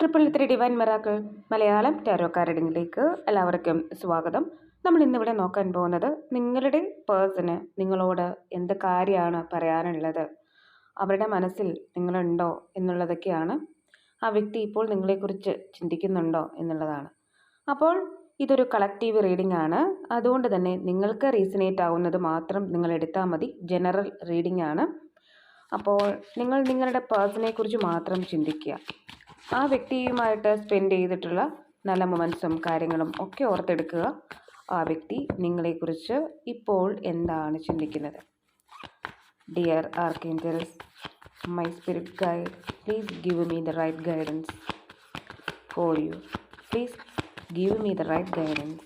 Triple three divine miracles Malayalam tarot കാരഡിങ്ങിലേക്ക് എല്ലാവർക്കും സ്വാഗതം. നമ്മൾ ഇന്നിവിടെ നോക്കാൻ പോകുന്നത് നിങ്ങളുടെ പേഴ്സന് നിങ്ങളോട് എന്ത് കാര്യമാണ് പറയാനുള്ളത്? അവരുടെ മനസ്സിൽ നിങ്ങളുണ്ടോ എന്നുള്ളതൊക്കെയാണ്. ആ വ്യക്തി ഇപ്പോൾ നിങ്ങളെക്കുറിച്ച് ചിന്തിക്കുന്നുണ്ടോ എന്നുള്ളതാണ്. അപ്പോൾ ഇതൊരു കളക്റ്റീവ് റീഡിംഗ് ആണ്. അതുകൊണ്ട് തന്നെ നിങ്ങൾക്ക് റീസണേറ്റ് ആവുന്നത് മാത്രം നിങ്ങൾ എടുത്താൽ മതി. ജനറൽ റീഡിംഗ് ആണ്. അപ്പോൾ നിങ്ങൾ നിങ്ങളുടെ പേഴ്സനെ കുറിച്ച് മാത്രം ചിന്തിക്കുക. ആ വ്യക്തിയുമായിട്ട് സ്പെൻഡ് ചെയ്തിട്ടുള്ള നല്ല മൊമെൻസും കാര്യങ്ങളും ഒക്കെ ഓർത്തെടുക്കുക. ആ വ്യക്തി നിങ്ങളെക്കുറിച്ച് ഇപ്പോൾ എന്താണ് ചിന്തിക്കുന്നത്? Dear archangels my spirit guide please give me the right guidance for you please give me the right guidance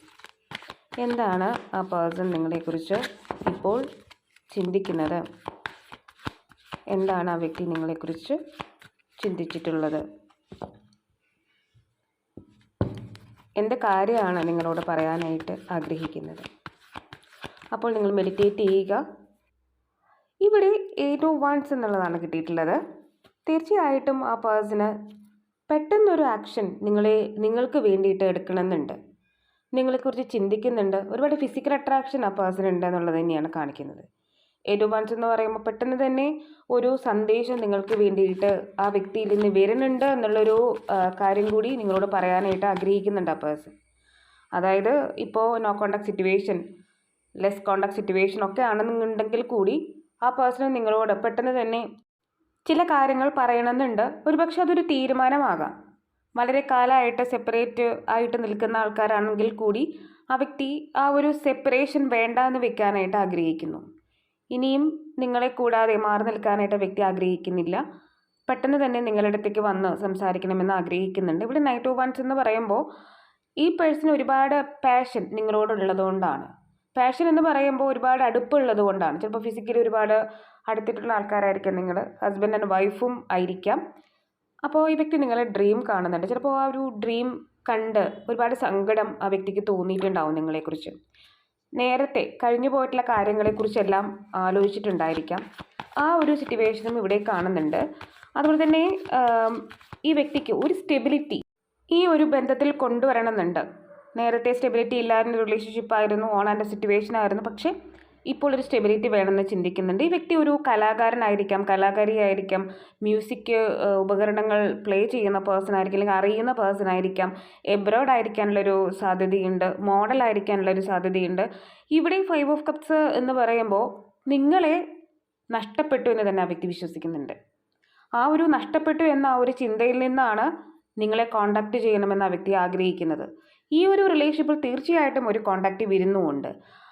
എന്താണ് ആ പേഴ്സൺ നിങ്ങളെക്കുറിച്ച് ഇപ്പോൾ ചിന്തിക്കുന്നത്? എന്താണ് ആ വ്യക്തി നിങ്ങളെക്കുറിച്ച് ചിന്തിച്ചിട്ടുള്ളത്? എന്ത് കാര്യമാണ് നിങ്ങളോട് പറയാനായിട്ട് ആഗ്രഹിക്കുന്നത്. അപ്പോൾ നിങ്ങൾ മെഡിറ്റേറ്റ് ചെയ്യുക. ഇവിടെ എയ്റ്റ് വൺസ് എന്നുള്ളതാണ് കിട്ടിയിട്ടുള്ളത്. തീർച്ചയായിട്ടും ആ പേഴ്സണ് പെട്ടെന്നൊരു ആക്ഷൻ നിങ്ങളെ നിങ്ങൾക്ക് വേണ്ടിയിട്ട് എടുക്കണമെന്നുണ്ട്. നിങ്ങളെക്കുറിച്ച് ചിന്തിക്കുന്നുണ്ട്. ഒരുപാട് ഫിസിക്കൽ അട്രാക്ഷൻ ആ പേഴ്സൺ ഉണ്ട് എന്നുള്ളത് തന്നെയാണ് കാണിക്കുന്നത്. എഡുവാൻസ് എന്ന് പറയുമ്പോൾ പെട്ടെന്ന് തന്നെ ഒരു സന്ദേശം നിങ്ങൾക്ക് വേണ്ടിയിട്ട് ആ വ്യക്തിയിൽ നിന്ന് വരുന്നുണ്ട് എന്നുള്ളൊരു കാര്യം കൂടി നിങ്ങളോട് പറയാനായിട്ട് ആഗ്രഹിക്കുന്നുണ്ട് ആ പേഴ്സൺ അതായത് ഇപ്പോൾ no contact situation less contact situation ഒക്കെ ആണെന്നുണ്ടെങ്കിൽ കൂടി ആ പേഴ്സൺ നിങ്ങളോട് പെട്ടെന്ന് തന്നെ ചില കാര്യങ്ങൾ പറയണമെന്നുണ്ട്. ഒരുപക്ഷെ അതൊരു തീരുമാനമാകാം. വളരെ കാലമായിട്ട് സെപ്പറേറ്റ് ആയിട്ട് നിൽക്കുന്ന ആൾക്കാരാണെങ്കിൽ കൂടി ആ വ്യക്തി ആ ഒരു സെപ്പറേഷൻ വേണ്ട എന്ന് വെക്കാനായിട്ട് ആഗ്രഹിക്കുന്നു. ഇനിയും നിങ്ങളെ കൂടാതെ മാറി നിൽക്കാനായിട്ട് വ്യക്തി ആഗ്രഹിക്കുന്നില്ല. പെട്ടെന്ന് തന്നെ നിങ്ങളുടെ അടുത്തേക്ക് വന്ന് സംസാരിക്കണമെന്ന് ആഗ്രഹിക്കുന്നുണ്ട്. ഇവിടെ നൈറ്റ് ഓഫ് വൺസ് എന്ന് പറയുമ്പോൾ ഈ പേഴ്സൺ ഒരുപാട് പാഷൻ നിങ്ങളോടുള്ളതുകൊണ്ടാണ്. പാഷൻ എന്ന് പറയുമ്പോൾ ഒരുപാട് അടുപ്പുള്ളത് കൊണ്ടാണ് ചിലപ്പോൾ ഫിസിക്കലി ഒരുപാട് അടുത്തിട്ടുള്ള ആൾക്കാരായിരിക്കാം നിങ്ങൾ ഹസ്ബൻഡ് ആൻഡ് വൈഫും ആയിരിക്കാം. അപ്പോൾ ഈ വ്യക്തി നിങ്ങളെ ഡ്രീം കാണുന്നുണ്ട്. ചിലപ്പോൾ ആ ഒരു ഡ്രീം കണ്ട് ഒരുപാട് സങ്കടം ആ വ്യക്തിക്ക് തോന്നിയിട്ടുണ്ടാവും നിങ്ങളെക്കുറിച്ച്. നേരത്തെ കഴിഞ്ഞു പോയിട്ടുള്ള കാര്യങ്ങളെക്കുറിച്ചെല്ലാം ആലോചിച്ചിട്ടുണ്ടായിരിക്കാം. ആ ഒരു സിറ്റുവേഷനും ഇവിടെ കാണുന്നുണ്ട്. അതുപോലെ തന്നെ ഈ വ്യക്തിക്ക് ഒരു സ്റ്റെബിലിറ്റി ഈ ഒരു ബന്ധത്തിൽ കൊണ്ടുവരണമെന്നുണ്ട്. നേരത്തെ സ്റ്റെബിലിറ്റി ഇല്ലായിരുന്ന റിലേഷൻഷിപ്പ് ആയിരുന്നു ഓൺ ആൻഡ് സിറ്റുവേഷൻ ആയിരുന്നു. പക്ഷേ ഇപ്പോൾ ഒരു സ്റ്റെബിലിറ്റി വേണമെന്ന് ചിന്തിക്കുന്നുണ്ട്. ഈ വ്യക്തി ഒരു കലാകാരനായിരിക്കാം കലാകാരിയായിരിക്കാം മ്യൂസിക് ഉപകരണങ്ങൾ പ്ലേ ചെയ്യുന്ന പേഴ്സൺ ആയിരിക്കും അല്ലെങ്കിൽ അറിയുന്ന പേഴ്സൺ ആയിരിക്കാം. എബ്രോഡ് ആയിരിക്കാനുള്ളൊരു സാധ്യതയുണ്ട്. മോഡൽ ആയിരിക്കാനുള്ളൊരു സാധ്യതയുണ്ട്. ഇവിടെ ഫൈവ് ഓഫ് കപ്സ് എന്ന് പറയുമ്പോൾ നിങ്ങളെ നഷ്ടപ്പെട്ടു എന്ന് തന്നെ ആ വ്യക്തി വിശ്വസിക്കുന്നുണ്ട്. ആ ഒരു നഷ്ടപ്പെട്ടു എന്ന ആ ഒരു ചിന്തയിൽ നിന്നാണ് നിങ്ങളെ കോണ്ടാക്റ്റ് ചെയ്യണമെന്ന് ആ വ്യക്തി ആഗ്രഹിക്കുന്നത്. ഈ ഒരു റിലേഷൻഷിപ്പിൽ തീർച്ചയായിട്ടും ഒരു കോണ്ടാക്റ്റ് വരുന്നുമുണ്ട്.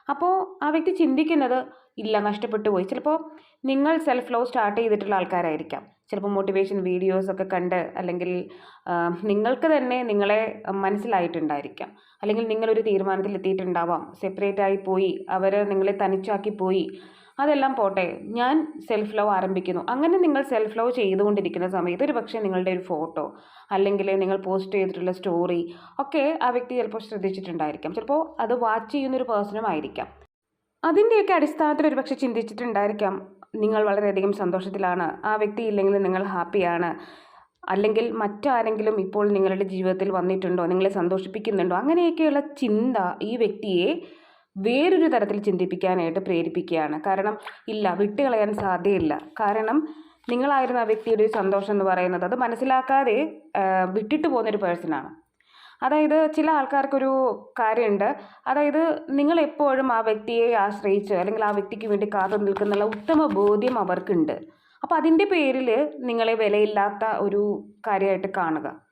അപ്പോൾ ആ വ്യക്തി ചിന്തിക്കുന്നത് ഇല്ല നഷ്ടപ്പെട്ടു പോയി. ചിലപ്പോൾ നിങ്ങൾ സെൽഫ് ലവ് സ്റ്റാർട്ട് ചെയ്തിട്ടുള്ള ആൾക്കാരായിരിക്കാം. ചിലപ്പോൾ മോട്ടിവേഷൻ വീഡിയോസ് ഒക്കെ കണ്ട് അല്ലെങ്കിൽ നിങ്ങൾക്ക് തന്നെ നിങ്ങളെ മനസ്സിലായിട്ടുണ്ടായിരിക്കാം. അല്ലെങ്കിൽ നിങ്ങളൊരു തീരുമാനത്തിൽ എത്തിയിട്ടുണ്ടാവാം സെപ്പറേറ്റ് ആയി പോയി. അവർ നിങ്ങളെ തനിച്ചാക്കി പോയി. അതെല്ലാം പോട്ടെ ഞാൻ സെൽഫ് ലവ് ആരംഭിക്കുന്നു. അങ്ങനെ നിങ്ങൾ സെൽഫ് ലവ് ചെയ്തുകൊണ്ടിരിക്കുന്ന സമയത്ത് ഒരു പക്ഷേ നിങ്ങളുടെ ഒരു ഫോട്ടോ അല്ലെങ്കിൽ നിങ്ങൾ പോസ്റ്റ് ചെയ്തിട്ടുള്ള സ്റ്റോറി ഒക്കെ ആ വ്യക്തി ചിലപ്പോൾ ശ്രദ്ധിച്ചിട്ടുണ്ടായിരിക്കാം. ചിലപ്പോൾ അത് വാച്ച് ചെയ്യുന്നൊരു പേഴ്സണും ആയിരിക്കാം. അതിന്റെയൊക്കെ അടിസ്ഥാനത്തിൽ ഒരു പക്ഷേ ചിന്തിച്ചിട്ടുണ്ടായിരിക്കാം നിങ്ങൾ വളരെയധികം സന്തോഷത്തിലാണ് ആ വ്യക്തി ഇല്ലെങ്കിൽ നിങ്ങൾ ഹാപ്പിയാണ് അല്ലെങ്കിൽ മറ്റാരെങ്കിലും ഇപ്പോൾ നിങ്ങളുടെ ജീവിതത്തിൽ വന്നിട്ടുണ്ടോ നിങ്ങളെ സന്തോഷിപ്പിക്കുന്നുണ്ടോ അങ്ങനെയൊക്കെയുള്ള ചിന്ത ഈ വ്യക്തിയെ വേറൊരു തരത്തിൽ ചിന്തിപ്പിക്കാനായിട്ട് പ്രേരിപ്പിക്കുകയാണ്. കാരണം ഇല്ല വിട്ടുകളയാൻ സാധ്യയില്ല കാരണം നിങ്ങളായിരുന്ന ആ വ്യക്തിയുടെ ഒരു സന്തോഷം എന്ന് പറയുന്നത് അത് മനസ്സിലാക്കാതെ വിട്ടിട്ട് പോകുന്നൊരു പേഴ്സണാണ് അതായത് ചില ആൾക്കാർക്കൊരു കാര്യമുണ്ട്. അതായത് നിങ്ങൾ എപ്പോഴും ആ വ്യക്തിയെ ആശ്രയിച്ച് അല്ലെങ്കിൽ ആ വ്യക്തിക്ക് വേണ്ടി കാത്തു നിൽക്കുന്നുള്ള ഉത്തമ ബോധ്യം അവർക്കുണ്ട്. അപ്പോൾ അതിന്റെ പേരിൽ നിങ്ങളെ വിലയില്ലാത്ത ഒരു കാര്യമായിട്ട് കാണുക.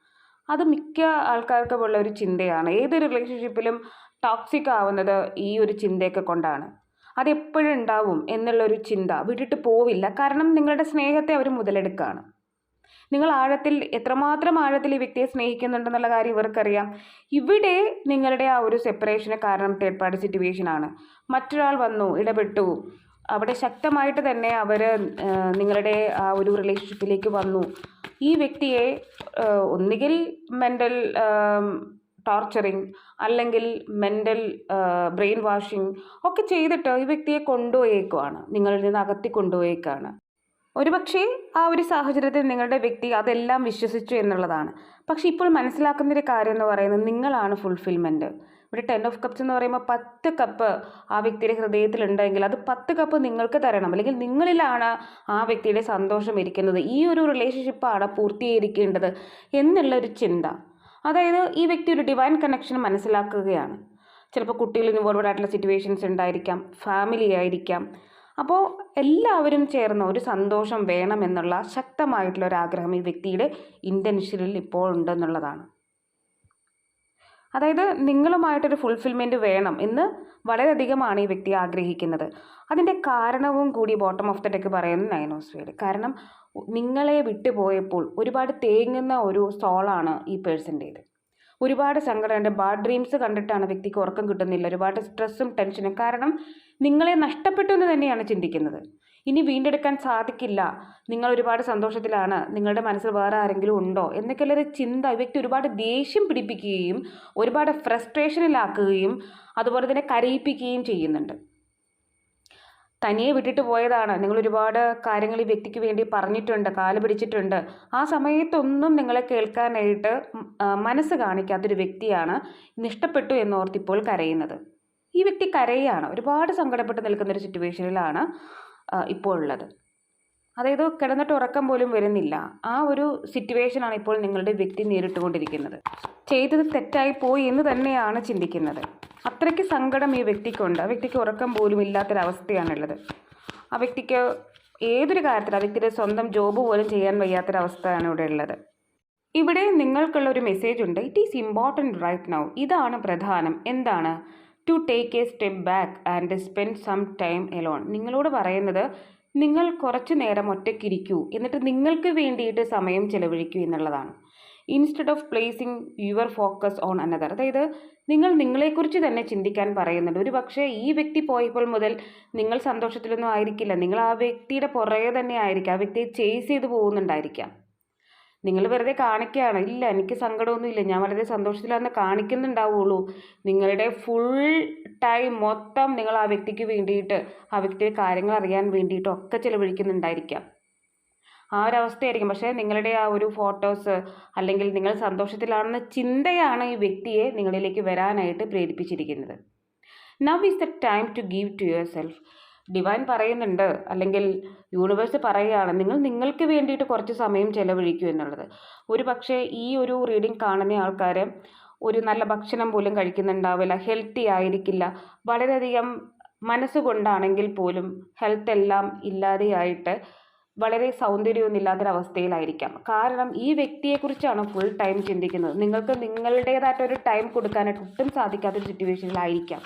അത് മിക്ക ആൾക്കാർക്കും ഉള്ള ഒരു ചിന്തയാണ്. ഏതൊരു റിലേഷൻഷിപ്പിലും ടോക്സിക് ആവുന്നത് ഈ ഒരു ചിന്തയൊക്കെ കൊണ്ടാണ്. അതെപ്പോഴും ഉണ്ടാവും എന്നുള്ളൊരു ചിന്ത വിട്ടിട്ട് പോവില്ല. കാരണം നിങ്ങളുടെ സ്നേഹത്തെ അവർ മുതലെടുക്കുകയാണ് നിങ്ങൾ ആഴത്തിൽ എത്രമാത്രം ആഴത്തിൽ ഈ വ്യക്തിയെ സ്നേഹിക്കുന്നുണ്ടെന്നുള്ള കാര്യം ഇവർക്കറിയാം. ഇവിടെ നിങ്ങളുടെ ആ ഒരു സെപ്പറേഷന് കാരണം തേർഡ് പാർട്ടി സിറ്റുവേഷനാണ് മറ്റൊരാൾ വന്നു ഇടപെട്ടു. അവിടെ ശക്തമായിട്ട് തന്നെ അവർ നിങ്ങളുടെ ആ ഒരു റിലേഷൻഷിപ്പിലേക്ക് വന്നു. ഈ വ്യക്തിയെ ഒന്നുകിൽ മെന്റൽ ടോർച്ചറിങ് അല്ലെങ്കിൽ മെന്റൽ ബ്രെയിൻ വാഷിങ് ഒക്കെ ചെയ്തിട്ട് ഈ വ്യക്തിയെ കൊണ്ടുപോയേക്കുവാണ്. നിങ്ങളിൽ നിന്ന് അകത്തി കൊണ്ടുപോയേക്കാണ്. ഒരുപക്ഷേ ആ ഒരു സാഹചര്യത്തിൽ നിങ്ങളുടെ വ്യക്തി അതെല്ലാം വിശ്വസിച്ചു എന്നുള്ളതാണ്. പക്ഷേ ഇപ്പോൾ മനസ്സിലാക്കുന്ന ഒരു കാര്യം എന്ന് പറയുന്നത് നിങ്ങളാണ് ഫുൾഫിൽമെന്റ് ഒരു ടെൻ ഓഫ് കപ്സ് എന്ന് പറയുമ്പോൾ പത്ത് കപ്പ് ആ വ്യക്തിയുടെ ഹൃദയത്തിലുണ്ടെങ്കിൽ അത് പത്ത് കപ്പ് നിങ്ങൾക്ക് തരണം. അല്ലെങ്കിൽ നിങ്ങളിലാണ് ആ വ്യക്തിയുടെ സന്തോഷം ഇരിക്കുന്നത്. ഈ ഒരു റിലേഷൻഷിപ്പാണ് പൂർത്തീകരിക്കേണ്ടത് എന്നുള്ളൊരു ചിന്ത. അതായത് ഈ വ്യക്തി ഒരു ഡിവൈൻ കണക്ഷൻ മനസ്സിലാക്കുകയാണ്. ചിലപ്പോൾ കുട്ടികൾ ഇൻവോൾവഡ് ആയിട്ടുള്ള സിറ്റുവേഷൻസ് ഉണ്ടായിരിക്കാം ഫാമിലി ആയിരിക്കാം. അപ്പോൾ എല്ലാവരും ചേർന്ന ഒരു സന്തോഷം വേണമെന്നുള്ള ശക്തമായിട്ടുള്ള ഒരു ആഗ്രഹം ഈ വ്യക്തിയുടെ ഇന്റൻഷനിൽ ഇപ്പോൾ ഉണ്ടെന്നുള്ളതാണ്. അതായത് നിങ്ങളുമായിട്ടൊരു ഫുൾഫിൽമെന്റ് വേണം എന്ന് വളരെയധികമാണ് ഈ വ്യക്തി ആഗ്രഹിക്കുന്നത്. അതിന്റെ കാരണവും കൂടി ബോട്ടം ഓഫ് ദ ഡെക്ക് പറയുന്നത് നയനോസ്ഫിയർ കാരണം നിങ്ങളെ വിട്ടുപോയപ്പോൾ ഒരുപാട് തേങ്ങുന്ന ഒരു സോളാണ് ഈ പേഴ്സന്റേത്. ഒരുപാട് സങ്കടമുണ്ട്. ബാഡ് ഡ്രീംസ് കണ്ടിട്ടാണ് വ്യക്തിക്ക് ഉറക്കം കിട്ടുന്നില്ല. ഒരുപാട് സ്ട്രെസ്സും ടെൻഷനും കാരണം നിങ്ങളെ നഷ്ടപ്പെട്ടു എന്ന് തന്നെയാണ് ചിന്തിക്കുന്നത്. ഇനി വീണ്ടെടുക്കാൻ സാധിക്കില്ല. നിങ്ങൾ ഒരുപാട് സന്തോഷത്തിലാണ്. നിങ്ങളുടെ മനസ്സിൽ വേറെ ആരെങ്കിലും ഉണ്ടോ? എന്നൊക്കെയുള്ള ഒരു ചിന്ത വ്യക്തി ഒരുപാട് ദേഷ്യം പിടിപ്പിക്കുകയും ഒരുപാട് ഫ്രസ്ട്രേഷനിലാക്കുകയും അതുപോലെ തന്നെ കരയിപ്പിക്കുകയും ചെയ്യുന്നുണ്ട്. തനിയെ വിട്ടിട്ട് പോയതാണ്. നിങ്ങൾ ഒരുപാട് കാര്യങ്ങൾ ഈ വ്യക്തിക്ക് വേണ്ടി പറഞ്ഞിട്ടുണ്ട് കാൽ പിടിച്ചിട്ടുണ്ട്. ആ സമയത്തൊന്നും നിങ്ങളെ കേൾക്കാനായിട്ട് മനസ്സ് കാണിക്കാത്തൊരു വ്യക്തിയാണ് നിഷ്ടപ്പെട്ടു എന്നോർത്തിപ്പോൾ കരയുന്നത്. ഈ വ്യക്തി കരയാണ്. ഒരുപാട് സങ്കടപ്പെട്ട് നിൽക്കുന്ന ഒരു സിറ്റുവേഷനിലാണ് ഇപ്പോൾ ഉള്ളത് അതായത് കിടന്നിട്ട് ഉറക്കം പോലും വരുന്നില്ല. ആ ഒരു സിറ്റുവേഷനാണ് ഇപ്പോൾ നിങ്ങളുടെ വ്യക്തി നേരിട്ടുകൊണ്ടിരിക്കുന്നത്. ചെയ്തത് തെറ്റായി പോയി എന്ന് തന്നെയാണ് ചിന്തിക്കുന്നത്. അത്രയ്ക്ക് സങ്കടം ഈ വ്യക്തിക്കുണ്ട്. ആ വ്യക്തിക്ക് ഉറക്കം പോലും ഇല്ലാത്തൊരവസ്ഥയാണുള്ളത്. ആ വ്യക്തിക്ക് ഏതൊരു കാര്യത്തിൽ ആ വ്യക്തിയുടെ സ്വന്തം ജോബ് പോലും ചെയ്യാൻ വയ്യാത്തൊരവസ്ഥയാണ് ഇവിടെ ഉള്ളത് ഇവിടെ നിങ്ങൾക്കുള്ള ഒരു മെസ്സേജ് ഉണ്ട്. It is important right now ഇതാണ് പ്രധാനം. എന്താണ്? To take a step back and spend some time alone നിങ്ങളോട് പറയുന്നത് നിങ്ങൾ കുറച്ച് നേരം ഒറ്റയ്ക്കിരിക്കൂ എന്നിട്ട് നിങ്ങൾക്ക് വേണ്ടിയിട്ട് സമയം ചെലവഴിക്കൂ എന്നുള്ളതാണ്. Instead of placing your focus on another അതായത് നിങ്ങൾ നിങ്ങളെക്കുറിച്ച് തന്നെ ചിന്തിക്കാൻ പറയുന്നുണ്ട്. ഒരു പക്ഷേ ഈ വ്യക്തി പോയപ്പോൾ മുതൽ നിങ്ങൾ സന്തോഷത്തിലൊന്നും ആയിരിക്കില്ല. നിങ്ങൾ ആ വ്യക്തിയുടെ പുറകെ തന്നെ ആയിരിക്കാം. ആ വ്യക്തിയെ ചേസ് ചെയ്ത് പോകുന്നുണ്ടായിരിക്കാം. നിങ്ങൾ വെറുതെ കാണിക്കുകയാണ് ഇല്ല എനിക്ക് സങ്കടമൊന്നുമില്ല. ഞാൻ വളരെ സന്തോഷത്തിലാണെന്ന് കാണിക്കുന്നുണ്ടാവുള്ളൂ. നിങ്ങളുടെ ഫുൾ ടൈം മൊത്തം നിങ്ങൾ ആ വ്യക്തിക്ക് വേണ്ടിയിട്ട് ആ വ്യക്തിയുടെ കാര്യങ്ങൾ അറിയാൻ വേണ്ടിയിട്ടും ഒക്കെ ചിലവഴിക്കുന്നുണ്ടായിരിക്കാം. ആ ഒരു അവസ്ഥയായിരിക്കും. പക്ഷേ നിങ്ങളുടെ ആ ഒരു ഫോട്ടോസ് അല്ലെങ്കിൽ നിങ്ങൾ സന്തോഷത്തിലാണെന്ന ചിന്തയാണ് ഈ വ്യക്തിയെ നിങ്ങളിലേക്ക് വരാനായിട്ട് പ്രേരിപ്പിച്ചിരിക്കുന്നത്. Now is the time to give to yourself divine പറയുന്നുണ്ട്. അല്ലെങ്കിൽ യൂണിവേഴ്സ് പറയുകയാണ്. നിങ്ങൾ നിങ്ങൾക്ക് വേണ്ടിയിട്ട് കുറച്ച് സമയം ചെലവഴിക്കൂ എന്നുള്ളത്. ഒരു പക്ഷേ ഈ ഒരു റീഡിംഗ് കാണുന്ന ആൾക്കാർ ഒരു നല്ല ഭക്ഷണം പോലും കഴിക്കുന്നുണ്ടാവില്ല. ഹെൽത്തി ആയിരിക്കില്ല. വളരെയധികം മനസ്സുകൊണ്ടാണെങ്കിൽ പോലും ഹെൽത്ത് എല്ലാം ഇല്ലാതെയായിട്ട് വളരെ സൗന്ദര്യമൊന്നുമില്ലാത്തൊരവസ്ഥയിലായിരിക്കാം. കാരണം ഈ വ്യക്തിയെക്കുറിച്ചാണ് ഫുൾ ടൈം ചിന്തിക്കുന്നത്. നിങ്ങൾക്ക് നിങ്ങളുടേതായിട്ടൊരു ടൈം കൊടുക്കാനായിട്ട് ഒട്ടും സാധിക്കാത്തൊരു സിറ്റുവേഷനിലായിരിക്കാം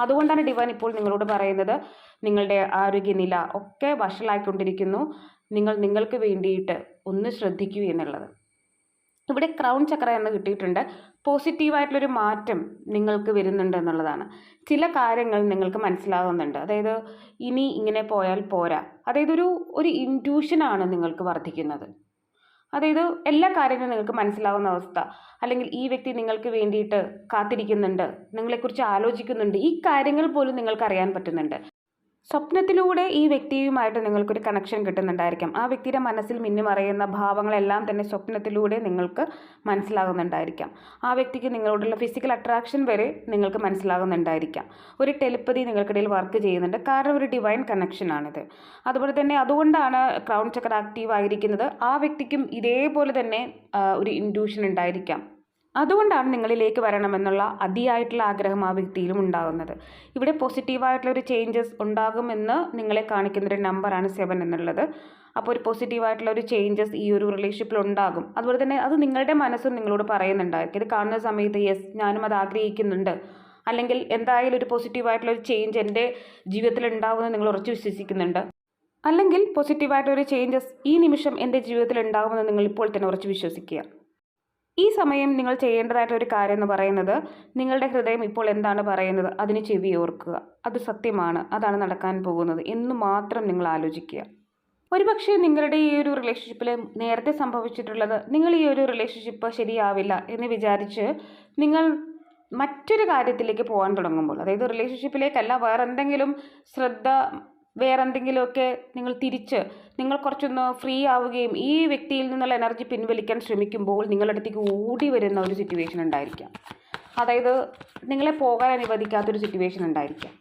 അതുകൊണ്ടാണ് ഡിവൈൻ ഇപ്പോൾ നിങ്ങളോട് പറയുന്നത്. നിങ്ങളുടെ ആരോഗ്യനില ഒക്കെ വഷളായിക്കൊണ്ടിരിക്കുന്നു. നിങ്ങൾ നിങ്ങൾക്ക് വേണ്ടിയിട്ട് ഒന്ന് ശ്രദ്ധിക്കൂ എന്നുള്ളത്. ഇവിടെ ക്രൗൺ ചക്ര എന്ന് കിട്ടിയിട്ടുണ്ട്. പോസിറ്റീവായിട്ടുള്ളൊരു മാറ്റം നിങ്ങൾക്ക് വരുന്നുണ്ട് എന്നുള്ളതാണ്. ചില കാര്യങ്ങൾ നിങ്ങൾക്ക് മനസ്സിലാകുന്നുണ്ട് അതായത് ഇനി ഇങ്ങനെ പോയാൽ പോരാ. അതായത് ഒരു ഒരു ഇന്റ്യൂഷനാണ് നിങ്ങൾക്ക് വർദ്ധിക്കുന്നത്. അതായത് എല്ലാ കാര്യങ്ങളും നിങ്ങൾക്ക് മനസ്സിലാവുന്ന അവസ്ഥ. അല്ലെങ്കിൽ ഈ വ്യക്തി നിങ്ങൾക്ക് വേണ്ടിയിട്ട് കാത്തിരിക്കുന്നുണ്ട്. നിങ്ങളെക്കുറിച്ച് ആലോചിക്കുന്നുണ്ട്. ഈ കാര്യങ്ങൾ പോലും നിങ്ങൾക്ക് അറിയാൻ പറ്റുന്നുണ്ട്. സ്വപ്നത്തിലൂടെ ഈ വ്യക്തിയുമായിട്ട് നിങ്ങൾക്കൊരു കണക്ഷൻ കിട്ടുന്നുണ്ടായിരിക്കാം. ആ വ്യക്തിയുടെ മനസ്സിൽ മിന്നിമറയുന്ന ഭാവങ്ങളെല്ലാം തന്നെ സ്വപ്നത്തിലൂടെ നിങ്ങൾക്ക് മനസ്സിലാകുന്നുണ്ടായിരിക്കാം. ആ വ്യക്തിക്ക് നിങ്ങളോടുള്ള ഫിസിക്കൽ അട്രാക്ഷൻ വരെ നിങ്ങൾക്ക് മനസ്സിലാകുന്നുണ്ടായിരിക്കാം. ഒരു ടെലിപ്പതി നിങ്ങൾക്കിടയിൽ വർക്ക് ചെയ്യുന്നുണ്ട്. കാരണം ഒരു ഡിവൈൻ കണക്ഷനാണിത് അതുപോലെ തന്നെ അതുകൊണ്ടാണ് ക്രൗൺ ചക്ര ആക്റ്റീവ് ആയിരിക്കുന്നത്. ആ വ്യക്തിക്കും ഇതേപോലെ തന്നെ ഒരു ഇൻഡ്യൂഷൻ ഉണ്ടായിരിക്കാം. അതുകൊണ്ടാണ് നിങ്ങളിലേക്ക് വരണമെന്നുള്ള അതിയായിട്ടുള്ള ആഗ്രഹം ആ വ്യക്തിയിലും ഉണ്ടാകുന്നത്. ഇവിടെ പോസിറ്റീവായിട്ടുള്ള ഒരു ചേഞ്ചസ് ഉണ്ടാകുമെന്ന് നിങ്ങളെ കാണിക്കുന്നൊരു നമ്പറാണ് സെവൻ എന്നുള്ളത്. അപ്പോൾ ഒരു പോസിറ്റീവായിട്ടുള്ള ഒരു ചേഞ്ചസ് ഈ ഒരു റിലേഷൻഷിപ്പിൽ ഉണ്ടാകും. അതുപോലെ തന്നെ അത് നിങ്ങളുടെ മനസ്സും നിങ്ങളോട് പറയുന്നുണ്ടായിരിക്കും. ഇത് കാണുന്ന സമയത്ത് യെസ് ഞാനും അത് ആഗ്രഹിക്കുന്നുണ്ട്. അല്ലെങ്കിൽ എന്തായാലും ഒരു പോസിറ്റീവായിട്ടുള്ള ഒരു ചേഞ്ച് എന്റെ ജീവിതത്തിൽ ഉണ്ടാകുമെന്ന് നിങ്ങൾ ഉറച്ചു വിശ്വസിക്കുന്നുണ്ട്. അല്ലെങ്കിൽ പോസിറ്റീവായിട്ടൊരു ചേഞ്ചസ് ഈ നിമിഷം എന്റെ ജീവിതത്തിൽ ഉണ്ടാകുമെന്ന് നിങ്ങൾ ഇപ്പോൾ തന്നെ ഉറച്ചു വിശ്വസിക്കുക. ഈ സമയം നിങ്ങൾ ചെയ്യേണ്ടതായിട്ടുള്ള ഒരു കാര്യം എന്ന് പറയുന്നത് നിങ്ങളുടെ ഹൃദയം ഇപ്പോൾ എന്താണ് പറയുന്നത്? അതിന് ചെവി ഓർക്കുക. അത് സത്യമാണ്. അതാണ് നടക്കാൻ പോകുന്നത്. എന്ന് മാത്രം നിങ്ങൾ ആലോചിക്കുക. ഒരുപക്ഷെ നിങ്ങളുടെ ഈ ഒരു റിലേഷൻഷിപ്പിൽ നേരത്തെ സംഭവിച്ചിട്ടുള്ളത് നിങ്ങൾ ഈ ഒരു റിലേഷൻഷിപ്പ് ശരിയാവില്ല എന്ന് വിചാരിച്ച് നിങ്ങൾ മറ്റൊരു കാര്യത്തിലേക്ക് പോകാൻ തുടങ്ങുമ്പോൾ അതായത് റിലേഷൻഷിപ്പിലേക്കല്ല വേറെ എന്തെങ്കിലും ശ്രദ്ധ വേറെ എന്തെങ്കിലുമൊക്കെ നിങ്ങൾ തിരിച്ച് നിങ്ങൾ കുറച്ചൊന്ന് ഫ്രീ ആവുകയും ഈ വ്യക്തിയിൽ നിന്നുള്ള എനർജി പിൻവലിക്കാൻ ശ്രമിക്കുമ്പോൾ നിങ്ങളുടെ അടുത്തേക്ക് ഓടി വരുന്ന ഒരു സിറ്റുവേഷൻ ഉണ്ടായിരിക്കാം. അതായത് നിങ്ങളെ പോകാൻ അനുവദിക്കാത്തൊരു സിറ്റുവേഷൻ ഉണ്ടായിരിക്കാം.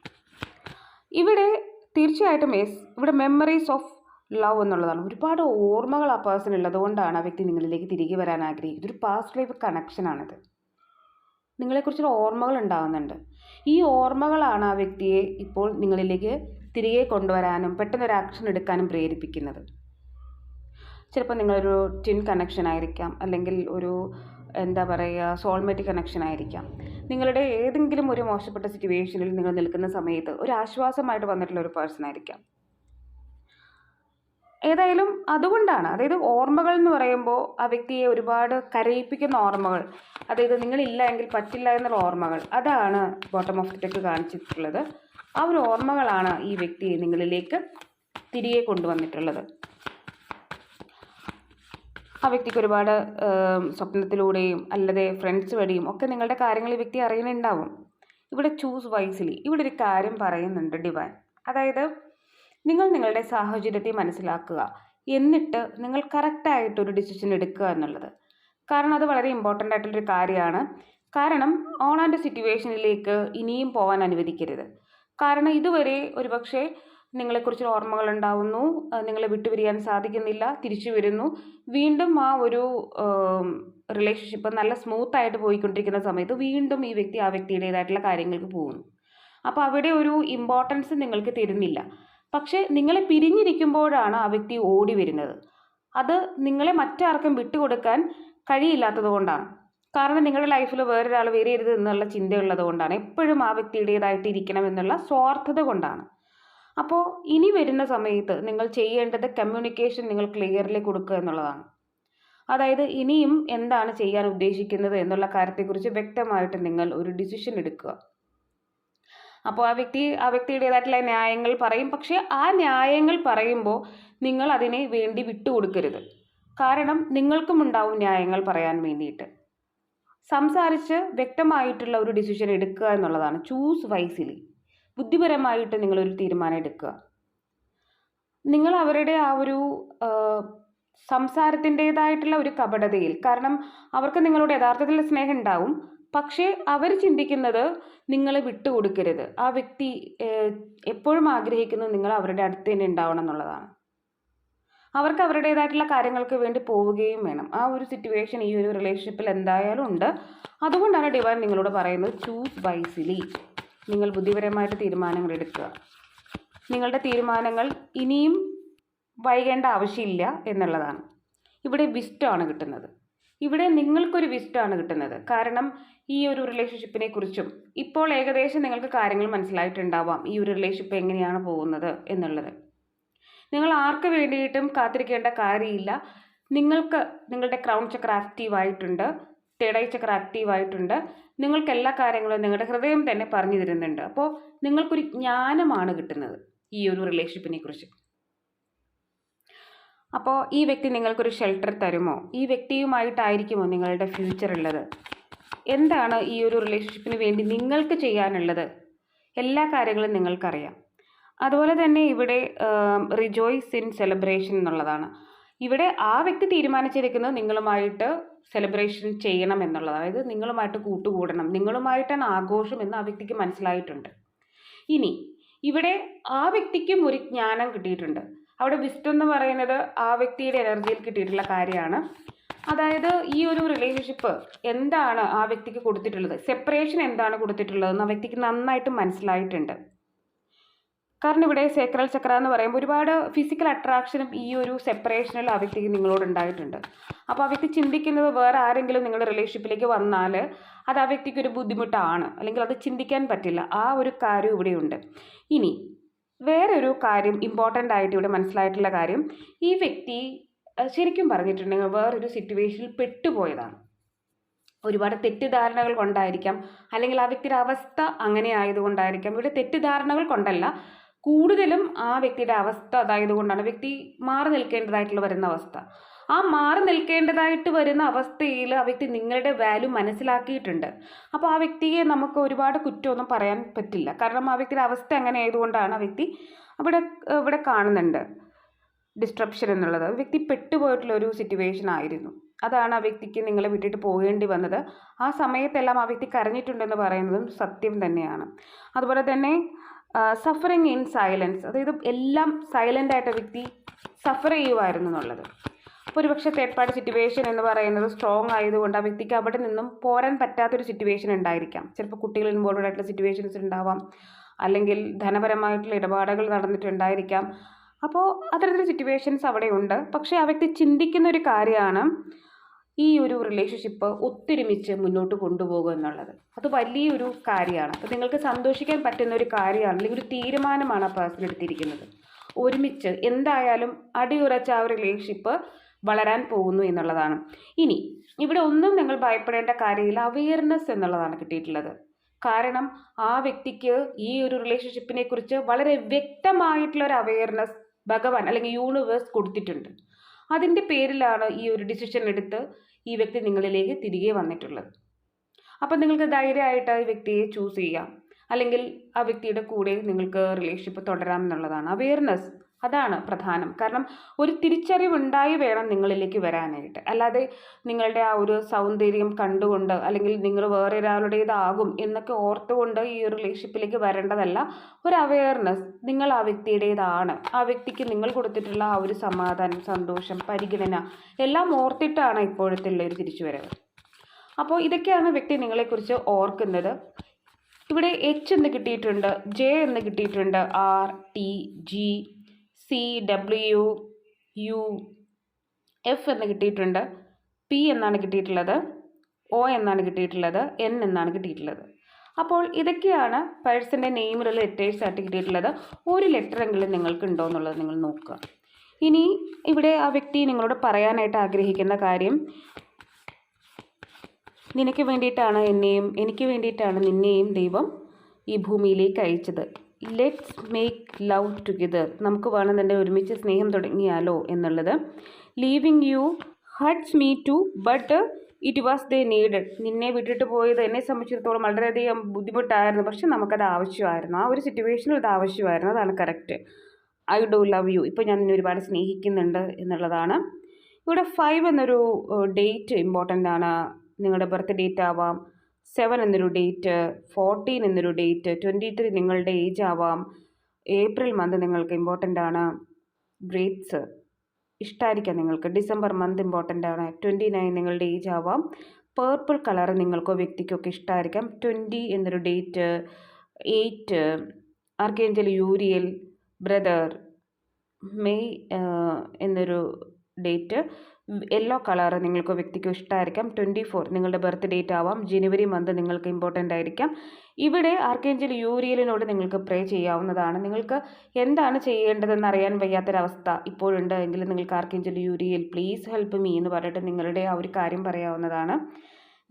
ഇവിടെ തീർച്ചയായിട്ടും എസ് ഇവിടെ മെമ്മറീസ് ഓഫ് ലവ് എന്നുള്ളതാണ്. ഒരുപാട് ഓർമ്മകൾ ആ പേഴ്സൺ ഉള്ളതുകൊണ്ടാണ് ആ വ്യക്തി നിങ്ങളിലേക്ക് തിരികെ വരാൻ ആഗ്രഹിക്കുന്നത്. ഒരു പാസ്റ്റ് ലൈഫ് കണക്ഷനാണിത് നിങ്ങളെക്കുറിച്ചുള്ള ഓർമ്മകൾ ഉണ്ടാകുന്നുണ്ട് ഈ ഓർമ്മകളാണ് ആ വ്യക്തിയെ ഇപ്പോൾ നിങ്ങളിലേക്ക് തിരികെ കൊണ്ടുവരാനും പെട്ടെന്നൊരു ആക്ഷൻ എടുക്കാനും പ്രേരിപ്പിക്കുന്നത്. ചിലപ്പോൾ നിങ്ങളൊരു ടിൻ കണക്ഷൻ ആയിരിക്കാം അല്ലെങ്കിൽ ഒരു എന്താ പറയുക സോൾമേറ്റ് കണക്ഷൻ ആയിരിക്കാം. നിങ്ങളുടെ ഏതെങ്കിലും ഒരു മോശപ്പെട്ട സിറ്റുവേഷനിൽ നിങ്ങൾ നിൽക്കുന്ന സമയത്ത് ഒരു ആശ്വാസമായിട്ട് വന്നിട്ടുള്ള ഒരു പേഴ്സൺ ആയിരിക്കാം. ഏതായാലും അതുകൊണ്ടാണ്. അതായത് ഓർമ്മകൾ എന്ന് പറയുമ്പോൾ ആ വ്യക്തിയെ ഒരുപാട് കരയിപ്പിക്കുന്ന ഓർമ്മകൾ. അതായത് നിങ്ങളില്ല എങ്കിൽ പറ്റില്ല എന്നുള്ള ഓർമ്മകൾ. അതാണ് ബോട്ടം ഓഫ് ദി ടെക്ക് കാണിച്ചിട്ടുള്ളത്. ആ ഒരു ഓർമ്മകളാണ് ഈ വ്യക്തിയെ നിങ്ങളിലേക്ക് തിരികെ കൊണ്ടുവന്നിട്ടുള്ളത്. ആ വ്യക്തിക്ക് ഒരുപാട് സ്വപ്നത്തിലൂടെയും അല്ലാതെ ഫ്രണ്ട്സ് വഴിയും ഒക്കെ നിങ്ങളുടെ കാര്യങ്ങൾ ഈ വ്യക്തി അറിയുന്നുണ്ടാവും. ഇവിടെ ചൂസ് വൈസിലി ഇവിടെ ഒരു കാര്യം പറയുന്നുണ്ട് ഡിവൈൻ. അതായത് നിങ്ങൾ നിങ്ങളുടെ സാഹചര്യത്തെ മനസ്സിലാക്കുക. എന്നിട്ട് നിങ്ങൾ കറക്റ്റായിട്ടൊരു ഡിസിഷൻ എടുക്കുക എന്നുള്ളത്. കാരണം അത് വളരെ ഇമ്പോർട്ടന്റ് ആയിട്ടുള്ളൊരു കാര്യമാണ്. കാരണം ഓൺ ആൻഡ് സിറ്റുവേഷനിലേക്ക് ഇനിയും പോകാൻ അനുവദിക്കരുത്. കാരണം ഇതുവരെ ഒരുപക്ഷെ നിങ്ങളെക്കുറിച്ച് ഓർമ്മകൾ ഉണ്ടാവുന്നു. നിങ്ങളെ വിട്ടുപിരിയാൻ സാധിക്കുന്നില്ല. തിരിച്ചു വരുന്നു. വീണ്ടും ആ ഒരു റിലേഷൻഷിപ്പ് നല്ല സ്മൂത്ത് ആയിട്ട് പോയിക്കൊണ്ടിരിക്കുന്ന സമയത്ത് വീണ്ടും ഈ വ്യക്തി ആ വ്യക്തിയുടേതായിട്ടുള്ള കാര്യങ്ങൾക്ക് പോകുന്നു. അപ്പോൾ അവിടെ ഒരു ഇമ്പോർട്ടൻസ് നിങ്ങൾക്ക് തരുന്നില്ല. പക്ഷേ നിങ്ങളെ പിരിഞ്ഞിരിക്കുമ്പോഴാണ് ആ വ്യക്തി ഓടി വരുന്നത്. അത് നിങ്ങളെ മറ്റാർക്കും വിട്ടുകൊടുക്കാൻ കഴിയില്ലാത്തത് കൊണ്ടാണ്. കാരണം നിങ്ങളുടെ ലൈഫിൽ വേറൊരാൾ വരരുത് എന്നുള്ള ചിന്തയുള്ളത് കൊണ്ടാണ്. എപ്പോഴും ആ വ്യക്തിയുടേതായിട്ട് ഇരിക്കണം എന്നുള്ള സ്വാർത്ഥത കൊണ്ടാണ്. അപ്പോൾ ഇനി വരുന്ന സമയത്ത് നിങ്ങൾ ചെയ്യേണ്ടത് കമ്മ്യൂണിക്കേഷൻ നിങ്ങൾ ക്ലിയർലി കൊടുക്കുക എന്നുള്ളതാണ്. അതായത് ഇനിയും എന്താണ് ചെയ്യാൻ ഉദ്ദേശിക്കുന്നത് എന്നുള്ള കാര്യത്തെക്കുറിച്ച് വ്യക്തമായിട്ട് നിങ്ങൾ ഒരു ഡിസിഷൻ എടുക്കുക. അപ്പോൾ ആ വ്യക്തി ആ വ്യക്തിയുടേതായിട്ടുള്ള ന്യായങ്ങൾ പറയും. പക്ഷേ ആ ന്യായങ്ങൾ പറയുമ്പോൾ നിങ്ങൾ അതിനെ വേണ്ടി വിട്ടുകൊടുക്കരുത്. കാരണം നിങ്ങൾക്കും ഉണ്ടാവും ന്യായങ്ങൾ പറയാൻ വേണ്ടിയിട്ട്. സംസാരിച്ച് വ്യക്തമായിട്ടുള്ള ഒരു ഡിസിഷൻ എടുക്കുക എന്നുള്ളതാണ്. ചൂസ് വൈസിലി ബുദ്ധിപരമായിട്ട് നിങ്ങളൊരു തീരുമാനം എടുക്കുക. നിങ്ങൾ അവരുടെ ആ ഒരു സംസാരത്തിന്റെതായിട്ടുള്ള ഒരു കപടതയിൽ കാരണം അവർക്ക് നിങ്ങളോട് യഥാർത്ഥത്തിലുള്ള സ്നേഹം ഉണ്ടാവും. പക്ഷേ അവർ ചിന്തിക്കുന്നത് നിങ്ങളെ വിട്ടുകൊടുക്കരുത്. ആ വ്യക്തി എപ്പോഴും ആഗ്രഹിക്കുന്നത് നിങ്ങൾ അവരുടെ അടുത്ത് തന്നെ ഉണ്ടാവണം എന്നുള്ളതാണ്. അവർക്ക് അവരുടേതായിട്ടുള്ള കാര്യങ്ങൾക്ക് വേണ്ടി പോവുകയും വേണം. ആ ഒരു സിറ്റുവേഷൻ ഈ ഒരു റിലേഷൻഷിപ്പിൽ എന്തായാലും ഉണ്ട്. അതുകൊണ്ടാണ് ഡിവൈൻ നിങ്ങളോട് പറയുന്നത് ചൂസ് വൈസിലി നിങ്ങൾ ബുദ്ധിപരമായിട്ട് തീരുമാനങ്ങൾ എടുക്കുക. നിങ്ങളുടെ തീരുമാനങ്ങൾ ഇനിയും വൈകേണ്ട ആവശ്യമില്ല എന്നുള്ളതാണ്. ഇവിടെ വിസ്റ്റാണ് കിട്ടുന്നത്. ഇവിടെ നിങ്ങൾക്കൊരു വിസ്റ്റാണ് കിട്ടുന്നത്. കാരണം ഈ ഒരു റിലേഷൻഷിപ്പിനെ കുറിച്ചും ഇപ്പോൾ ഏകദേശം നിങ്ങൾക്ക് കാര്യങ്ങൾ മനസ്സിലായിട്ടുണ്ടാവാം ഈ ഒരു റിലേഷൻഷിപ്പ് എങ്ങനെയാണ് പോകുന്നത് എന്നുള്ളത്. നിങ്ങൾ ആർക്ക് വേണ്ടിയിട്ടും കാത്തിരിക്കേണ്ട കാര്യമില്ല. നിങ്ങൾക്ക് നിങ്ങളുടെ ക്രൗൺ ചക്ര ആക്റ്റീവ് ആയിട്ടുണ്ട് തേടൈ ഐ ചക്ര ആക്റ്റീവ് ആയിട്ടുണ്ട്. നിങ്ങൾക്ക് എല്ലാ കാര്യങ്ങളും നിങ്ങളുടെ ഹൃദയം തന്നെ പറഞ്ഞു തരുന്നുണ്ട് അപ്പോൾ നിങ്ങൾക്കൊരു ജ്ഞാനമാണ് കിട്ടുന്നത് ഈ ഒരു റിലേഷൻഷിപ്പിനെ കുറിച്ച്. അപ്പോൾ ഈ വ്യക്തി നിങ്ങൾക്കൊരു ഷെൽട്ടർ തരുമോ? ഈ വ്യക്തിയുമായിട്ടായിരിക്കുമോ നിങ്ങളുടെ ഫ്യൂച്ചർ ഉള്ളത്? എന്താണ് ഈ ഒരു റിലേഷൻഷിപ്പിന് വേണ്ടി നിങ്ങൾക്ക് ചെയ്യാനുള്ളത്? എല്ലാ കാര്യങ്ങളും നിങ്ങൾക്കറിയാം. അതുപോലെ തന്നെ ഇവിടെ റിജോയ്സ് ഇൻ സെലിബ്രേഷൻ എന്നുള്ളതാണ്. ഇവിടെ ആ വ്യക്തി തീരുമാനിച്ചിരിക്കുന്നത് നിങ്ങളുമായിട്ട് സെലിബ്രേഷൻ ചെയ്യണം എന്നുള്ളത് അതായത് നിങ്ങളുമായിട്ട് കൂട്ടുകൂടണം. നിങ്ങളുമായിട്ടാണ് ആഘോഷം എന്ന് ആ വ്യക്തിക്ക് മനസ്സിലായിട്ടുണ്ട്. ഇനി ഇവിടെ ആ വ്യക്തിക്കും ഒരു ജ്ഞാനം കിട്ടിയിട്ടുണ്ട്. അവിടെ വിസ്റ്റ് എന്ന് പറയുന്നത് ആ വ്യക്തിയുടെ എനർജിയിൽ കിട്ടിയിട്ടുള്ള കാര്യമാണ്. അതായത് ഈ ഒരു റിലേഷൻഷിപ്പ് എന്താണ് ആ വ്യക്തിക്ക് കൊടുത്തിട്ടുള്ളത്? സെപ്പറേഷൻ എന്താണ് കൊടുത്തിട്ടുള്ളതെന്ന് ആ വ്യക്തിക്ക് നന്നായിട്ട് മനസ്സിലായിട്ടുണ്ട്. കാരണം ഇവിടെ സേക്രൽ ചക്ര എന്ന് പറയുമ്പോൾ ഒരുപാട് ഫിസിക്കൽ അട്രാക്ഷനും ഈ ഒരു സെപ്പറേഷനിൽ ആ വ്യക്തിക്ക് നിങ്ങളോട് ഉണ്ടായിട്ടുണ്ട്. അപ്പോൾ ആ വ്യക്തി ചിന്തിക്കുന്നത് വേറെ ആരെങ്കിലും നിങ്ങളുടെ റിലേഷൻഷിപ്പിലേക്ക് വന്നാൽ അത് ആ വ്യക്തിക്ക് ഒരു ബുദ്ധിമുട്ടാണ്. അല്ലെങ്കിൽ അത് ചിന്തിക്കാൻ പറ്റില്ല. ആ ഒരു കാര്യം ഇവിടെയുണ്ട്. ഇനി വേറെ ഒരു കാര്യം ഇമ്പോർട്ടന്റ് ആയിട്ട് ഇവിടെ മനസ്സിലായിട്ടുള്ള കാര്യം ഈ വ്യക്തി ശരിക്കും പറഞ്ഞിട്ടുണ്ടെങ്കിൽ വേറൊരു സിറ്റുവേഷനിൽ പെട്ടുപോയതാണ്. ഒരുപാട് തെറ്റിദ്ധാരണകൾ കൊണ്ടായിരിക്കാം അല്ലെങ്കിൽ ആ വ്യക്തിയുടെ അവസ്ഥ അങ്ങനെ ആയതുകൊണ്ടായിരിക്കാം. ഇവിടെ തെറ്റിദ്ധാരണകൾ കൊണ്ടല്ല കൂടുതലും ആ വ്യക്തിയുടെ അവസ്ഥ അതായത് കൊണ്ടാണ് വ്യക്തി മാറി നിൽക്കേണ്ടതായിട്ടുള്ള വരുന്ന അവസ്ഥ. ആ മാറി നിൽക്കേണ്ടതായിട്ട് വരുന്ന അവസ്ഥയിൽ ആ വ്യക്തി നിങ്ങളുടെ വാല്യൂ മനസ്സിലാക്കിയിട്ടുണ്ട്. അപ്പോൾ ആ വ്യക്തിയെ നമുക്ക് ഒരുപാട് കുറ്റമൊന്നും പറയാൻ പറ്റില്ല. കാരണം ആ വ്യക്തിയുടെ അവസ്ഥ അങ്ങനെ ആയതുകൊണ്ടാണ് ആ വ്യക്തി അവിടെ ഇവിടെ കാണുന്നുണ്ട്. ഡിസ്ട്രപ്ഷൻ എന്നുള്ളത്. വ്യക്തി പെട്ടുപോയിട്ടുള്ള ഒരു സിറ്റുവേഷൻ ആയിരുന്നു. അതാണ് ആ വ്യക്തിക്ക് നിങ്ങളെ വിട്ടിട്ട് പോകേണ്ടി വന്നത്. ആ സമയത്തെല്ലാം ആ വ്യക്തി കരഞ്ഞിട്ടുണ്ടെന്ന് പറയുന്നതും സത്യം തന്നെയാണ്. അതുപോലെ തന്നെ സഫറിങ് ഇൻ സൈലൻസ് അതായത് എല്ലാം സൈലന്റായിട്ട് വ്യക്തി സഫർ ചെയ്യുമായിരുന്നു എന്നുള്ളത്. ഒരുപക്ഷെ തേർഡ് പാർട്ടി സിറ്റുവേഷൻ എന്ന് പറയുന്നത് സ്ട്രോങ് ആയതുകൊണ്ട് ആ വ്യക്തിക്ക് അവിടെ നിന്നും പോരാൻ പറ്റാത്തൊരു സിറ്റുവേഷൻ ഉണ്ടായിരിക്കാം. ചിലപ്പോൾ കുട്ടികൾ ഇൻവോൾവ് ആയിട്ടുള്ള സിറ്റുവേഷൻസ് ഉണ്ടാവാം. അല്ലെങ്കിൽ ധനപരമായിട്ടുള്ള ഇടപാടുകൾ നടന്നിട്ടുണ്ടായിരിക്കാം. അപ്പോൾ അത്തരത്തിലുള്ള സിറ്റുവേഷൻസ് അവിടെ ഉണ്ട്. പക്ഷേ ആ വ്യക്തി ചിന്തിക്കുന്ന ഒരു കാര്യമാണ് ഈ ഒരു റിലേഷൻഷിപ്പ് ഒത്തൊരുമിച്ച് മുന്നോട്ട് കൊണ്ടുപോകുക എന്നുള്ളത്. അത് വലിയൊരു കാര്യമാണ്. അപ്പോൾ നിങ്ങൾക്ക് സന്തോഷിക്കാൻ പറ്റുന്ന ഒരു കാര്യമാണ്. അല്ലെങ്കിൽ ഒരു തീരുമാനമാണ് ആ പേഴ്സൺ എടുത്തിരിക്കുന്നത്. ഒരുമിച്ച് എന്തായാലും അടിയുറച്ച ആ ഒരു റിലേഷൻഷിപ്പ് വളരാൻ പോകുന്നു എന്നുള്ളതാണ്. ഇനി ഇവിടെ ഒന്നും നിങ്ങൾ ഭയപ്പെടേണ്ട കാര്യമില്ല. അവെയർനെസ് എന്നുള്ളതാണ് കിട്ടിയിട്ടുള്ളത്. കാരണം ആ വ്യക്തിക്ക് ഈ ഒരു റിലേഷൻഷിപ്പിനെ കുറിച്ച് വളരെ വ്യക്തമായിട്ടുള്ള ഒരു അവെയർനെസ് ഭഗവാൻ അല്ലെങ്കിൽ യൂണിവേഴ്സ് കൊടുത്തിട്ടുണ്ട്. അതിന്റെ പേരിലാണ് ഈ ഒരു ഡിസിഷൻ എടുത്ത് ഈ വ്യക്തി നിങ്ങളിലേക്ക് തിരികെ വന്നിട്ടുള്ളത്. അപ്പം നിങ്ങൾക്ക് ധൈര്യമായിട്ട് ആ വ്യക്തിയെ ചൂസ് ചെയ്യാം. അല്ലെങ്കിൽ ആ വ്യക്തിയുടെ കൂടെ നിങ്ങൾക്ക് റിലേഷൻഷിപ്പ് തുടരാം എന്നുള്ളതാണ്. അവെയർനെസ് അതാണ് പ്രധാനം. കാരണം ഒരു തിരിച്ചറിവുണ്ടായി വേണം നിങ്ങളിലേക്ക് വരാനായിട്ട്. അല്ലാതെ നിങ്ങളുടെ ആ ഒരു സൗന്ദര്യം കണ്ടുകൊണ്ട് അല്ലെങ്കിൽ നിങ്ങൾ വേറെ ഒരാളുടേതാകും എന്നൊക്കെ ഓർത്തുകൊണ്ട് ഈ റിലേഷൻഷിപ്പിലേക്ക് വരേണ്ടതല്ല ഒരു അവയർനെസ് നിങ്ങൾ ആ വ്യക്തിയുടേതാണ്. ആ വ്യക്തിക്ക് നിങ്ങൾ കൊടുത്തിട്ടുള്ള ആ ഒരു സമാധാനം സന്തോഷം പരിഗണന എല്ലാം ഓർത്തിട്ടാണ് ഇപ്പോഴത്തെ ഒരു തിരിച്ചുവരവ്. അപ്പോൾ ഇതൊക്കെയാണ് വ്യക്തി നിങ്ങളെക്കുറിച്ച് ഓർക്കുന്നത്. ഇവിടെ എച്ച് എന്ന് കിട്ടിയിട്ടുണ്ട് ജെ എന്ന് കിട്ടിയിട്ടുണ്ട് R T G C W U F എന്ന് കിട്ടിയിട്ടുണ്ട്. പി എന്നാണ് കിട്ടിയിട്ടുള്ളത്. ഒ എന്നാണ് കിട്ടിയിട്ടുള്ളത്. എൻ എന്നാണ് കിട്ടിയിട്ടുള്ളത്. അപ്പോൾ ഇതൊക്കെയാണ് പേഴ്സന്റെ നെയിമിലുള്ള ലെറ്റേഴ്സ് ആയിട്ട് കിട്ടിയിട്ടുള്ളത്. ഒരു ലെറ്ററെങ്കിലും നിങ്ങൾക്ക് ഉണ്ടോ എന്നുള്ളത് നിങ്ങൾ നോക്കുക. ഇനി ഇവിടെ ആ വ്യക്തി നിങ്ങളോട് പറയാനായിട്ട് ആഗ്രഹിക്കുന്ന കാര്യം നിനക്ക് വേണ്ടിയിട്ടാണ് എന്നെയും എനിക്ക് വേണ്ടിയിട്ടാണ് നിന്നെയും ദൈവം ഈ ഭൂമിയിലേക്ക് അയച്ചത്. ലെറ്റ്സ് മേക്ക് ലവ് ടുഗെദർ നമുക്ക് വേണമെന്നുണ്ടെങ്കിൽ ഒരുമിച്ച് സ്നേഹം തുടങ്ങിയാലോ എന്നുള്ളത്. Leaving you hurts me too but it was they needed നിന്നെ വിട്ടിട്ട് പോയത് എന്നെ സംബന്ധിച്ചിടത്തോളം വളരെയധികം ബുദ്ധിമുട്ടായിരുന്നു. പക്ഷെ നമുക്കത് ആവശ്യമായിരുന്നു. ആ ഒരു സിറ്റുവേഷനിൽ അത് ആവശ്യമായിരുന്നു. അതാണ് correct I do love you ഇപ്പോൾ ഞാൻ നിന്നെ ഒരുപാട് സ്നേഹിക്കുന്നുണ്ട് എന്നുള്ളതാണ്. ഇവിടെ ഫൈവ് എന്നൊരു ഡേറ്റ് ഇമ്പോർട്ടന്റ് ആണ്. നിങ്ങളുടെ ബർത്ത് ഡേറ്റ് ആവാം. സെവൻ എന്നൊരു ഡേറ്റ് ഫോർട്ടീൻ എന്നൊരു ഡേറ്റ് ട്വന്റി ത്രീ നിങ്ങളുടെ ഏജ് ആവാം. ഏപ്രിൽ മന്ത് നിങ്ങൾക്ക് ഇമ്പോർട്ടന്റ് ആണ്. ഗ്രേപ്സ് ഇഷ്ടമായിരിക്കാം നിങ്ങൾക്ക്. ഡിസംബർ മന്ത് ഇമ്പോർട്ടന്റ് ആണ്. ട്വന്റി നയൻ നിങ്ങളുടെ ഏജ് ആവാം. പേർപ്പിൾ കളർ നിങ്ങൾക്കോ വ്യക്തിക്കൊക്കെ ഇഷ്ടമായിരിക്കാം ട്വന്റി എന്നൊരു date eight archangel Uriel brother May എന്നൊരു ഡേറ്റ് യെല്ലോ കളർ നിങ്ങൾക്ക് വ്യക്തിക്ക് ഇഷ്ടമായിരിക്കാം ട്വന്റി ഫോർ നിങ്ങളുടെ ബർത്ത് ഡേറ്റ് ആവാം. ജനുവരി മന്ത് നിങ്ങൾക്ക് ഇമ്പോർട്ടന്റ് ആയിരിക്കാം. ഇവിടെ ആർക്കേഞ്ചൽ യൂരിയലിനോട് നിങ്ങൾക്ക് പ്രേ ചെയ്യാവുന്നതാണ്. നിങ്ങൾക്ക് എന്താണ് ചെയ്യേണ്ടതെന്ന് അറിയാൻ വയ്യാത്തൊരവസ്ഥ ഇപ്പോഴുണ്ട് എങ്കിൽ നിങ്ങൾക്ക് archangel Uriel please help me എന്ന് പറഞ്ഞിട്ട് നിങ്ങളുടെ ആ ഒരു കാര്യം പറയാവുന്നതാണ്.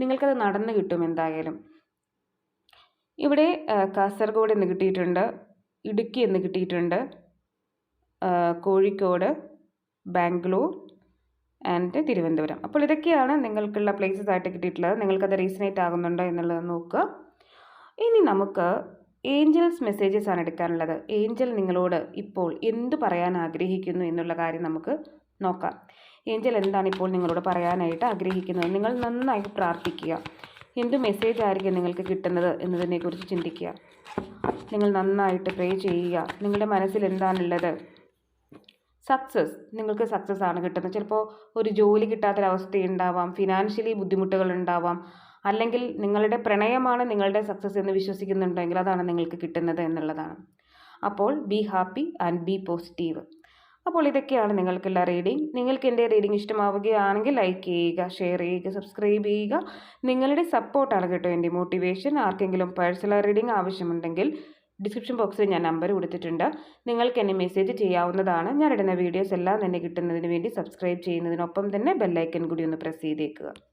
നിങ്ങൾക്കത് നടന്നു കിട്ടും എന്തായാലും. ഇവിടെ കാസർഗോഡ് എന്ന് കിട്ടിയിട്ടുണ്ട്. ഇടുക്കി എന്ന് കിട്ടിയിട്ടുണ്ട്. കോഴിക്കോട് ബാംഗ്ലൂർ ആൻഡ് തിരുവനന്തപുരം. അപ്പോൾ ഇതൊക്കെയാണ് നിങ്ങൾക്കുള്ള പ്ലേസസ് ആയിട്ട് കിട്ടിയിട്ടുള്ളത്. നിങ്ങൾക്കത് റീസണേറ്റ് ആകുന്നുണ്ടോ എന്നുള്ളത് നോക്കുക. ഇനി നമുക്ക് ഏഞ്ചൽസ് മെസ്സേജസ് ആണ് എടുക്കാനുള്ളത്. ഏഞ്ചൽ നിങ്ങളോട് ഇപ്പോൾ എന്ത് പറയാൻ ആഗ്രഹിക്കുന്നു എന്നുള്ള കാര്യം നമുക്ക് നോക്കാം. ഏഞ്ചൽ എന്താണ് ഇപ്പോൾ നിങ്ങളോട് പറയാനായിട്ട് ആഗ്രഹിക്കുന്നത്? നിങ്ങൾ നന്നായി പ്രാർത്ഥിക്കുക. എന്ത് മെസ്സേജ് ആയിരിക്കും നിങ്ങൾക്ക് കിട്ടുന്നത് എന്നതിനെക്കുറിച്ച് ചിന്തിക്കുക. നിങ്ങൾ നന്നായിട്ട് പ്രേ ചെയ്യുക. നിങ്ങളുടെ മനസ്സിൽ എന്താണുള്ളത്? സക്സസ് നിങ്ങൾക്ക് സക്സസ് ആണ് കിട്ടുന്നത്. ചിലപ്പോൾ ഒരു ജോലി കിട്ടാത്തൊരവസ്ഥ ഉണ്ടാവാം ഫിനാൻഷ്യലി ബുദ്ധിമുട്ടുകൾ ഉണ്ടാവാം അല്ലെങ്കിൽ നിങ്ങളുടെ പ്രണയമാണ് നിങ്ങളുടെ സക്സസ് എന്ന് വിശ്വസിക്കുന്നുണ്ടെങ്കിൽ അതാണ് നിങ്ങൾക്ക് കിട്ടുന്നത് എന്നുള്ളതാണ്. അപ്പോൾ be happy and be positive അപ്പോൾ ഇതൊക്കെയാണ് നിങ്ങൾക്കുള്ള റീഡിംഗ് നിങ്ങൾക്ക് എന്റെ റീഡിംഗ് ഇഷ്ടമാവുകയാണെങ്കിൽ ലൈക്ക് ചെയ്യുക ഷെയർ ചെയ്യുക സബ്സ്ക്രൈബ് ചെയ്യുക. നിങ്ങളുടെ സപ്പോർട്ടാണ് കേട്ടോ എന്റെ മോട്ടിവേഷൻ ആർക്കെങ്കിലും പേഴ്സണൽ റീഡിംഗ് ആവശ്യമുണ്ടെങ്കിൽ ഡിസ്ക്രിപ്ഷൻ ബോക്സിൽ ഞാൻ നമ്പർ കൊടുത്തിട്ടുണ്ട്. നിങ്ങൾക്ക് എന്നെ മെസ്സേജ് ചെയ്യാവുന്നതാണ്. ഞാൻ ഇടുന്ന വീഡിയോസ് എല്ലാം തന്നെ കിട്ടുന്നതിന് വേണ്ടി സബ്സ്ക്രൈബ് ചെയ്യുന്നതിനൊപ്പം തന്നെ ബെല്ലൈക്കൻ കൂടി ഒന്ന് പ്രസ് ചെയ്തേക്കുക.